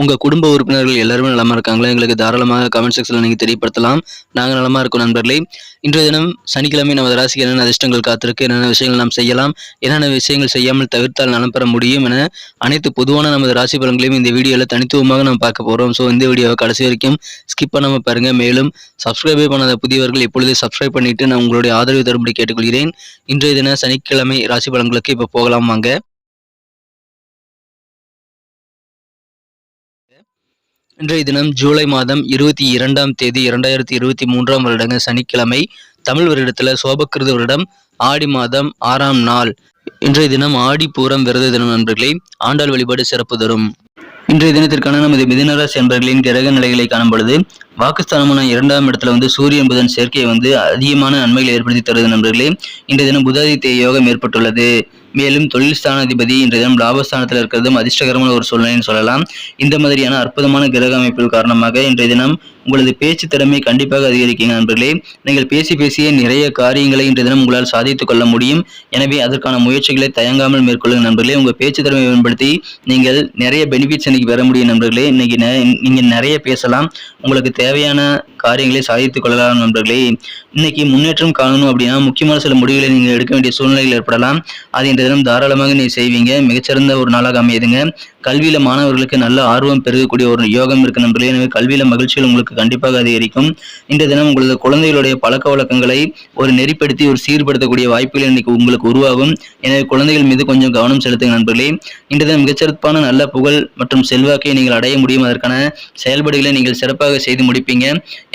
உங்க குடும்ப உறுப்பினர்கள் எல்லாருமே நலமா இருக்காங்களா? எங்களுக்கு தாராளமாக கமெண்ட் செக்ஷன்ல நீங்க தெரியப்படுத்தலாம். நாங்க நலமா இருக்கோம் நண்பர்களே. இன்றைய தினம் சனிக்கிழமை நமது ராசிக்கு என்னென்ன அதிர்ஷ்டங்கள் காத்திருக்கு என்னென்ன விஷயங்கள் நாம் செய்யலாம் என்னென்ன விஷயங்கள் செய்யாமல் தவிர்த்தால் நலம் பெற முடியும் என அனைத்து பொதுவான நமது ராசி பலன்களையும் இந்த வீடியோவில் தனித்துவமாக நம்ம பார்க்க போகிறோம் ஸோ இந்த வீடியோவை கடைசி வரைக்கும் ஸ்கிப் பண்ணாமல் பாருங்க. மேலும் சப்ஸ்கிரைபே பண்ணாத புதியவர்கள் எப்பொழுது சப்ஸ்கிரைப் பண்ணிட்டு நான் உங்களுடைய ஆதரவு தரும்படி கேட்டுக்கொள்கிறேன். இன்றைய தின சனிக்கிழமை ராசி பலன்களுக்கு இப்போ போகலாம் வாங்க. இன்றைய தினம் ஜூலை மாதம் இருபத்தி இரண்டாம் தேதி இரண்டாயிரத்தி இருபத்தி மூன்றாம் வருடங்க சனிக்கிழமை தமிழ் வருடத்துல சோபக்கிருத வருடம் ஆடி மாதம் ஆறாம் நாள். இன்றைய தினம் ஆடி பூரம் விரத தினம் நண்பர்களே ஆண்டாள் வழிபாடு சிறப்பு தரும். இன்றைய தினத்திற்கான நமது மிதனராசி என்பர்களின் கிரக நிலைகளை காணும் பொழுது வாக்குஸ்தானமான இரண்டாம் இடத்துல வந்து சூரியன் புதன் சேர்க்கை வந்து அதிகமான நன்மைகளை ஏற்படுத்தி தருது நண்பர்களே. இன்றைய தினம் புதாதித்ய யோகம் ஏற்பட்டுள்ளது. மேலும் தொழில் ஸ்தானாதிபதி இன்றைய தினம் லாபஸ்தானத்தில் இருக்கிறதும் அதிர்ஷ்டகரமான ஒரு சூழ்நிலைன்னு சொல்லலாம். இந்த மாதிரியான அற்புதமான கிரக அமைப்புகள் காரணமாக இன்றைய தினம் உங்களது பேச்சு திறமை கண்டிப்பாக அதிகரிக்கீங்க நண்பர்களே. நீங்கள் பேசி பேசிய நிறைய காரியங்களை இன்றைய தினம் உங்களால் சாதித்துக் கொள்ள முடியும். எனவே அதற்கான முயற்சிகளை தயங்காமல் மேற்கொள்ளுங்க நண்பர்களே. உங்கள் பேச்சு திறமை பயன்படுத்தி நீங்கள் நிறைய பெனிஃபிட்ஸ் இன்னைக்கு பெற முடியும் நண்பர்களே. இன்னைக்கு நீங்கள் நிறைய பேசலாம். உங்களுக்கு தேவையான காரியங்களை சாதித்துக் கொள்ளலாம் நண்பர்களே. இன்னைக்கு முன்னேற்றம் காணணும் அப்படின்னா முக்கியமான சில முடிவுகளை நீங்கள் எடுக்க வேண்டிய சூழ்நிலைகள் ஏற்படலாம். அது இந்த தினம் தாராளமாக நீ செய்வீங்க. மிகச்சிறந்த ஒரு நாளாக அமையுதுங்க. கல்வியில மாணவர்களுக்கு நல்ல ஆர்வம் பெருகக்கூடிய ஒரு யோகம் இருக்கு நண்பர்களே. எனவே கல்வியில மகிழ்ச்சிகள் உங்களுக்கு கண்டிப்பாக அதிகரிக்கும். இந்த தினம் உங்களது குழந்தைகளுடைய பழக்க வழக்கங்களை ஒரு நெறிப்படுத்தி ஒரு சீர்படுத்தக்கூடிய வாய்ப்புகள் இன்னைக்கு உங்களுக்கு உருவாகும். எனவே குழந்தைகள் மீது கொஞ்சம் கவனம் செலுத்துங்க நண்பர்களே. இந்த தினம் மிகச்சிறப்பான நல்ல புகழ் மற்றும் செல்வாக்கை நீங்கள் அடைய முடியும். அதற்கான செயல்பாடுகளை நீங்கள் சிறப்பாக செய்து முடிப்பீங்க.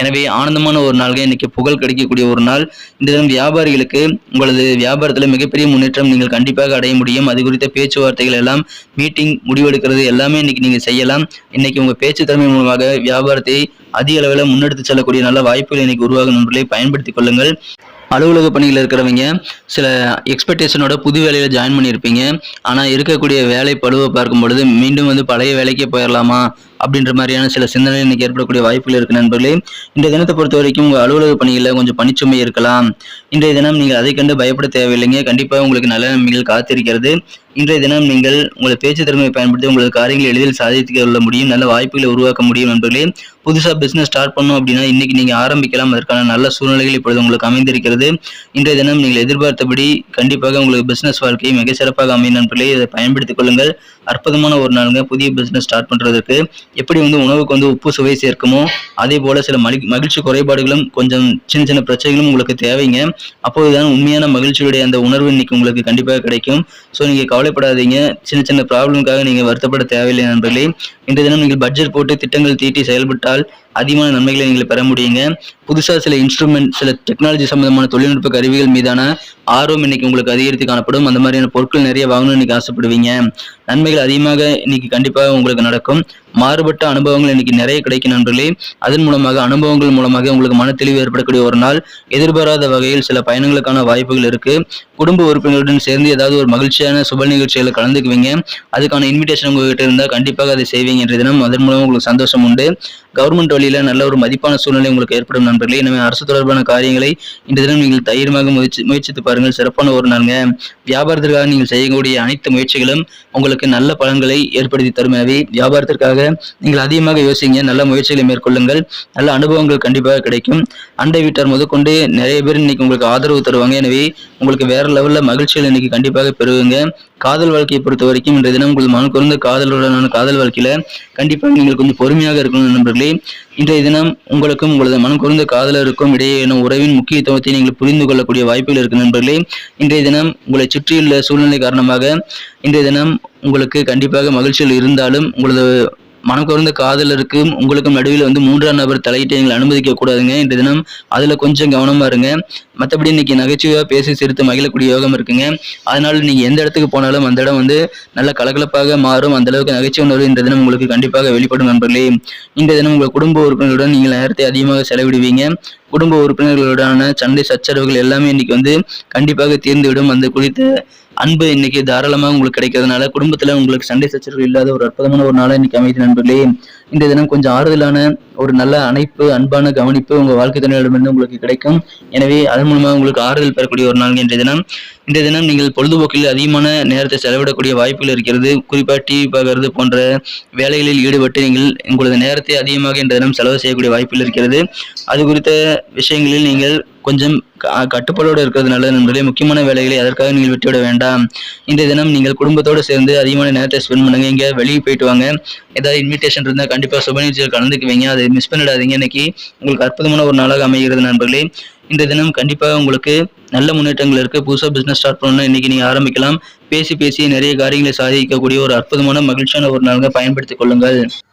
எனவே ஆனந்தமான ஒரு நாள்கள் இன்னைக்கு புகழ் கிடைக்கக்கூடிய ஒரு நாள். இந்த தினம் வியாபாரிகளுக்கு உங்களது வியாபாரத்தில் மிகப்பெரிய முன்னேற்றம் நீங்கள் கண்டிப்பாக அடைய முடியும். அது குறித்த பேச்சுவார்த்தைகள் எல்லாம் மீட்டிங் முடிவெடுக்கிறது எல்லாமே இன்னைக்கு நீங்கள் செய்யலாம். இன்னைக்கு உங்கள் பேச்சு திறமை மூலமாக வியாபாரத்தை அதிக அளவில் முன்னெடுத்து செல்லக்கூடிய நல்ல வாய்ப்புகள் இன்னைக்கு உருவாகும் நண்பர்களை பயன்படுத்திக் கொள்ளுங்கள். அலுவலக பணியில் இருக்கிறவங்க சில எக்ஸ்பெக்டேஷனோட புது வேலையில் ஜாயின் பண்ணியிருப்பீங்க. ஆனால் இருக்கக்கூடிய வேலை பழுவை பார்க்கும் பொழுது மீண்டும் வந்து பழைய வேலைக்கே போயிடலாமா அப்படின்ற மாதிரியான சில சிந்தனை இன்னைக்கு ஏற்படக்கூடிய வாய்ப்புகள் இருக்கு நண்பர்களே. இன்றைய தினத்தை பொறுத்த வரைக்கும் உங்கள் அலுவலக பணியில் கொஞ்சம் பணிச்சுமை இருக்கலாம். இன்றைய தினம் நீங்கள் அதை கண்டு பயப்பட தேவையில்லைங்க. கண்டிப்பாக உங்களுக்கு நல்ல நன்மைகள் காத்திருக்கிறது. இன்றைய தினம் நீங்கள் உங்களை பேச்சு திறமையை பயன்படுத்தி உங்களது காரியங்களை எளிதில் சாதித்து கொள்ள முடியும். நல்ல வாய்ப்புகளை உருவாக்க முடியும் நண்பர்களே. புதுசாக பிஸ்னஸ் ஸ்டார்ட் பண்ணணும் அப்படின்னா இன்னைக்கு நீங்கள் ஆரம்பிக்கலாம். அதற்கான நல்ல சூழ்நிலைகள் இப்பொழுது உங்களுக்கு அமைந்திருக்கிறது. இன்றைய தினம் நீங்கள் எதிர்பார்த்தபடி கண்டிப்பாக உங்களுக்கு பிசினஸ் வாழ்க்கையை மிக சிறப்பாக அமையும் நண்பர்களே. இதை பயன்படுத்திக் கொள்ளுங்கள். அற்புதமான ஒரு நாளுங்க புதிய பிசினஸ் ஸ்டார்ட் பண்றதுக்கு எப்படி வந்து உணவுக்கு வந்து உப்பு சுவை சேர்க்குமோ அதே போல சில மகி- மகிழ்ச்சி குறைபாடுகளும் கொஞ்சம் சின்ன சின்ன பிரச்சனைகளும் உங்களுக்கு தேவைங்க. அப்போதுதான் உண்மையான மகிழ்ச்சியுடைய அந்த உணர்வு இன்னைக்கு உங்களுக்கு கண்டிப்பாக கிடைக்கும். ஸோ நீங்கள் கவலைப்படாதீங்க. சின்ன சின்ன ப்ராப்ளம்காக நீங்கள் வருத்தப்பட தேவையில்லை நண்பர்களே. இன்றைய தினம் நீங்கள் பட்ஜெட் போட்டு திட்டங்கள் தீட்டி செயல்பட்டால் அதிகமான நன்மைகளை நீங்கள் பெற முடியுங்க. புதுசாக சில இன்ஸ்ட்ருமெண்ட் சில டெக்னாலஜி சம்பந்தமான தொழில்நுட்ப கருவிகள் மீதான ஆர்வம் இன்னைக்கு உங்களுக்கு அதிகரித்து காணப்படும். அந்த மாதிரியான பொருட்கள் நிறைய வாங்கணும்னு இன்னைக்கு ஆசைப்படுவீங்க. நன்மைகள் அதிகமாக இன்னைக்கு கண்டிப்பாக உங்களுக்கு நடக்கும். மாறுபட்ட அனுபவங்கள் இன்னைக்கு நிறைய கிடைக்கும் நண்பர்களே. அதன் மூலமாக அனுபவங்கள் மூலமாக உங்களுக்கு மன தெளிவு ஏற்படக்கூடிய ஒரு நாள். எதிர்பாராத வகையில் சில பயணங்களுக்கான வாய்ப்புகள் இருக்கு. குடும்ப உறுப்பினர்களுடன் சேர்ந்து ஏதாவது ஒரு மகிழ்ச்சியான சுப நிகழ்ச்சிகளை கலந்துக்குவீங்க. அதுக்கான இன்விடேஷன் உங்ககிட்ட இருந்தால் கண்டிப்பாக அதை செய்வீங்க இன்றைய தினம் அதன் மூலம் உங்களுக்கு சந்தோஷம் உண்டு. கவர்மெண்ட் வழியில் நல்ல ஒரு மதிப்பான சூழ்நிலை உங்களுக்கு ஏற்படும் நண்பர்களே. எனவே அரசு தொடர்பான காரியங்களை இந்த தினம் நீங்கள் தைரியமாக முயற்சி முயற்சித்து பாருங்கள். சிறப்பான ஒரு நாளுங்க. வியாபாரத்திற்காக நீங்கள் செய்யக்கூடிய அனைத்து முயற்சிகளும் உங்களுக்கு நல்ல பலன்களை ஏற்படுத்தி தரும். எனவே வியாபாரத்திற்காக நீங்கள் அதிகமாக யோசிங்க. நல்ல முயற்சிகளை மேற்கொள்ளுங்கள். நல்ல அனுபவங்கள் கண்டிப்பாக கிடைக்கும். அண்டை வீட்டார் முதற்கொண்டு நிறைய பேர் இன்னைக்கு உங்களுக்கு ஆதரவு தருவாங்க. எனவே உங்களுக்கு வேற லெவல்ல மகிழ்ச்சிகள் இன்னைக்கு கண்டிப்பாக பெறுவீங்க காதல் வாழ்க்கையை பொறுத்த வரைக்கும் இன்றைய தினம் உங்கள் மன குறைந்த காதலுடனான காதல் வாழ்க்கையில கண்டிப்பாக நீங்கள் கொஞ்சம் பொறுமையாக இருக்கணும் நண்பர்களே. இன்றைய தினம் உங்களுக்கும் உங்களது மனம் குறைந்த காதலருக்கும் இடையேயான உறவின் முக்கியத்துவத்தை நீங்கள் புரிந்து கொள்ளக்கூடிய வாய்ப்புகள் இருக்கு நண்பர்களே. இன்றைய தினம் உங்களை சுற்றியுள்ள சூழ்நிலை காரணமாக இன்றைய தினம் உங்களுக்கு கண்டிப்பாக மகிழ்ச்சிகள் இருந்தாலும் உங்களது மனம் குறைந்த காதலருக்கும் உங்களுக்கும் நடுவில் வந்து மூன்றாம் நபர் தலையிட்டு நீங்கள் அனுமதிக்க கூடாதுங்க. தினம் அதில் கொஞ்சம் கவனமாக இருங்க. மற்றபடி இன்னைக்கு நகைச்சுவையாக பேசி சிரித்து மகிழக்கூடிய யோகம் இருக்குங்க. அதனால நீங்கள் எந்த இடத்துக்கு போனாலும் அந்த இடம் வந்து நல்ல கலகலப்பாக மாறும். அந்த அளவுக்கு நகைச்சுவை உணர்வு இந்த தினம் உங்களுக்கு கண்டிப்பாக வெளிப்படும் நண்பர்களே. இந்த தினம் உங்கள் குடும்ப உறுப்பினர்களுடன் நீங்கள் நேரத்தை அதிகமாக செலவிடுவீங்க. குடும்ப உறுப்பினர்களுடனான சண்டை சச்சரவுகள் எல்லாமே இன்னைக்கு வந்து கண்டிப்பாக தீர்ந்துவிடும். அந்த குறித்த அன்பு இன்னைக்கு தாராளமாக உங்களுக்கு கிடைக்கிறதுனால குடும்பத்தில் உங்களுக்கு சண்டை சச்சரவு இல்லாத ஒரு அற்புதமான ஒரு நாளாக இன்னைக்கு அமைதி நண்பர்களே. இந்த தினம் கொஞ்சம் ஆறுதலான ஒரு நல்ல அணைப்பு அன்பான கவனிப்பு உங்கள் வாழ்க்கை துணையிடமிருந்து உங்களுக்கு கிடைக்கும். எனவே அதன் மூலமாக உங்களுக்கு ஆறுதல் பெறக்கூடிய ஒரு நாள் இன்றைய தினம். இந்த தினம் நீங்கள் பொழுதுபோக்கில் அதிகமான நேரத்தை செலவிடக்கூடிய வாய்ப்புகள் இருக்கிறது. குறிப்பாக டிவி பார்க்கறது போன்ற வேலைகளில் ஈடுபட்டு நீங்கள் உங்களது நேரத்தை அதிகமாக இன்றைய தினம் செலவு செய்யக்கூடிய வாய்ப்புகள் இருக்கிறது. அது குறித்த விஷயங்களில் நீங்கள் கொஞ்சம் கட்டுப்பாடோடு இருக்கிறது நல்லது நண்பர்களே. முக்கியமான வேலைகளை அதற்காக நீங்கள் விட்டுவிட வேண்டாம். இந்த தினம் நீங்கள் குடும்பத்தோடு சேர்ந்து அதிகமான நேரத்தை ஸ்பெண்ட் பண்ணுங்க. இங்கே வெளியே போயிட்டு வாங்க. ஏதாவது இன்விடேஷன் இருந்தால் கண்டிப்பாக சுப நிகழ்ச்சியில் கலந்துக்குவீங்க. அதை மிஸ் பண்ணிடாதீங்க. இன்னைக்கு உங்களுக்கு அற்புதமான ஒரு நாளாக அமைகிறது நண்பர்களே. இந்த தினம் கண்டிப்பாக உங்களுக்கு நல்ல முன்னேற்றங்கள் இருக்குது புதுசாக பிஸ்னஸ் ஸ்டார்ட் பண்ணணும் இன்னைக்கு நீங்கள் ஆரம்பிக்கலாம். பேசி பேசி நிறைய காரியங்களை சாதிக்கக்கூடிய ஒரு அற்புதமான மகிழ்ச்சியான ஒரு நாளாக பயன்படுத்திக் கொள்ளுங்கள்.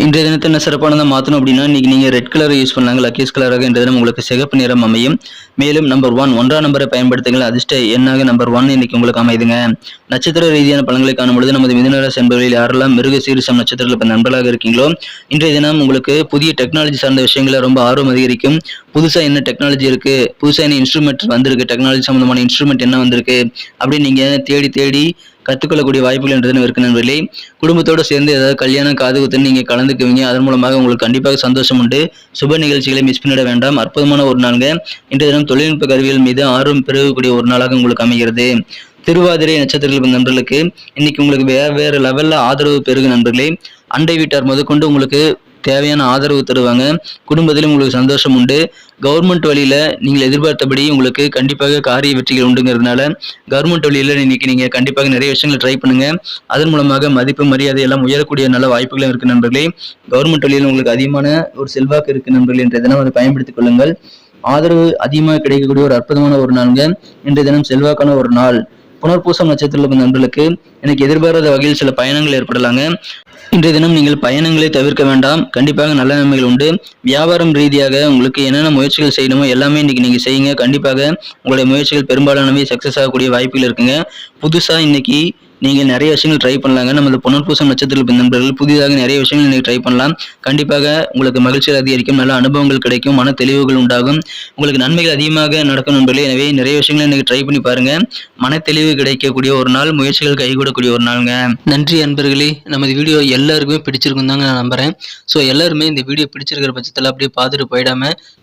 இன்றைய தினத்தை என்ன சிறப்பானதாக மாற்றணும் அப்படின்னா இன்றைக்கி நீங்கள் ரெட் கலரை யூஸ் பண்ணாங்க லக்கேஸ் கலராக இன்றைய தினம் உங்களுக்கு சிகப்பு நிறம் அமையும். மேலும் நம்பர் ஒன் ஒன்றாம் நம்பரை பயன்படுத்துங்கள். அதிர்ஷ்ட எண்ணாக நம்பர் ஒன் இன்றைக்கி உங்களுக்கு அமைதுங்க. நட்சத்திர ரீதியான பலன்களை காணும் பொழுது நமது மிதுனராசி என்பவர்கள் யாரெல்லாம் மிருக சீரிசம் நட்சத்திரத்தில் இப்போ நண்பர்களாக இருக்கீங்களோ இன்றைய தினம் உங்களுக்கு புதிய டெக்னாலஜி சார்ந்த விஷயங்களை ரொம்ப ஆர்வம் அதிகரிக்கும். புதுசாக என்ன டெக்னாலஜி இருக்கு புதுசாக என்ன இன்ஸ்ட்ருமெண்ட் வந்திருக்கு டெக்னாலஜி சம்மந்தமான இன்ஸ்ட்ருமெண்ட் என்ன வந்திருக்கு அப்படின்னு நீங்கள் தேடி தேடி கற்றுக்கொள்ளக்கூடிய வாய்ப்புகள் என்றது இருக்கு நண்பர்களே. குடும்பத்தோடு சேர்ந்து ஏதாவது கல்யாணம் காது குத்துன்னு நீங்கள் கலந்துக்குவீங்க. அதன் மூலமாக உங்களுக்கு கண்டிப்பாக சந்தோஷம் உண்டு. சுப நிகழ்ச்சிகளை மிஸ் பண்ணிட வேண்டாம். அற்புதமான ஒரு நாளுங்க. இன்றைய தினம் தொழில்நுட்ப கருவிகள் மீது ஆர்வம் பெருகக்கூடிய ஒரு நாளாக உங்களுக்கு அமைகிறது. திருவாதிரை நட்சத்திரங்களுக்கு நண்பர்களுக்கு இன்னைக்கு உங்களுக்கு வேறு வேறு லெவலில் ஆதரவு பெருகு நண்பர்களே. அண்டை வீட்டார் முதற்கொண்டு உங்களுக்கு தேவையான ஆதரவு தருவாங்க. குடும்பத்திலும் உங்களுக்கு சந்தோஷம் உண்டு. கவர்மெண்ட் வழியில் நீங்கள் எதிர்பார்த்தபடி உங்களுக்கு கண்டிப்பாக காரிய வெற்றிகள் உண்டுங்கிறதுனால கவர்மெண்ட் வழியில் இன்னைக்கு நீங்கள் கண்டிப்பாக நிறைய விஷயங்களை ட்ரை பண்ணுங்க. அதன் மூலமாக மதிப்பு மரியாதை எல்லாம் உயரக்கூடிய நல்ல வாய்ப்புகளும் இருக்கு நண்பர்களே. கவர்மெண்ட் வழியில் உங்களுக்கு அதிகமான ஒரு செல்வாக்கு இருக்கு நண்பர்களே. என்ற தினம் அதை பயன்படுத்திக் கொள்ளுங்கள். ஆதரவு அதிகமாக கிடைக்கக்கூடிய ஒரு அற்புதமான ஒரு நாளுங்க. இன்றைய தினம் செல்வாக்கான ஒரு நாள். புனர்பூசம் நட்சத்திரத்தில் பிறந்த நண்பர்களுக்கு எனக்கு எதிர்பாராத வகையில் சில பயணங்கள் ஏற்படலாங்க. இன்றைய தினம் நீங்கள் பயணங்களை தவிர்க்க வேண்டாம். கண்டிப்பாக நல்ல நன்மைகள் உண்டு. வியாபாரம் ரீதியாக உங்களுக்கு என்னென்ன முயற்சிகள் செய்யணுமோ எல்லாமே இன்னைக்கு நீங்கள் செய்யுங்க. கண்டிப்பாக உங்களுடைய முயற்சிகள் பெரும்பாலானவை சக்சஸ் ஆகக்கூடிய வாய்ப்புகள் இருக்குங்க. புதுசாக இன்னைக்கு நீங்கள் நிறைய விஷயங்கள் ட்ரை பண்ணலாங்க. நமது புனர்பூசம் நட்சத்திரத்தில் நண்பர்கள் புதிதாக நிறைய விஷயங்கள் நீங்கள் ட்ரை பண்ணலாம். கண்டிப்பாக உங்களுக்கு மகிழ்ச்சி அதிகரிக்கும் நல்ல அனுபவங்கள் கிடைக்கும் மன தெளிவுகள் உண்டாகும். உங்களுக்கு நன்மைகள் அதிகமாக நடக்கும் நண்பர்களே. எனவே நிறைய விஷயங்களை நீங்கள் ட்ரை பண்ணி பாருங்க. மன தெளிவு கிடைக்கக்கூடிய ஒரு நாள் முயற்சிகள் கைகூடக்கூடிய ஒரு நாளுங்க. நன்றி அன்பர்களே. நமது வீடியோ எல்லாருக்குமே பிடிச்சிருக்கும் தாங்க நான் நம்புறேன். ஸோ எல்லாருமே இந்த வீடியோ பிடிச்சிருக்கிற பட்சத்தில் அப்படியே பார்த்துட்டு போயிடாம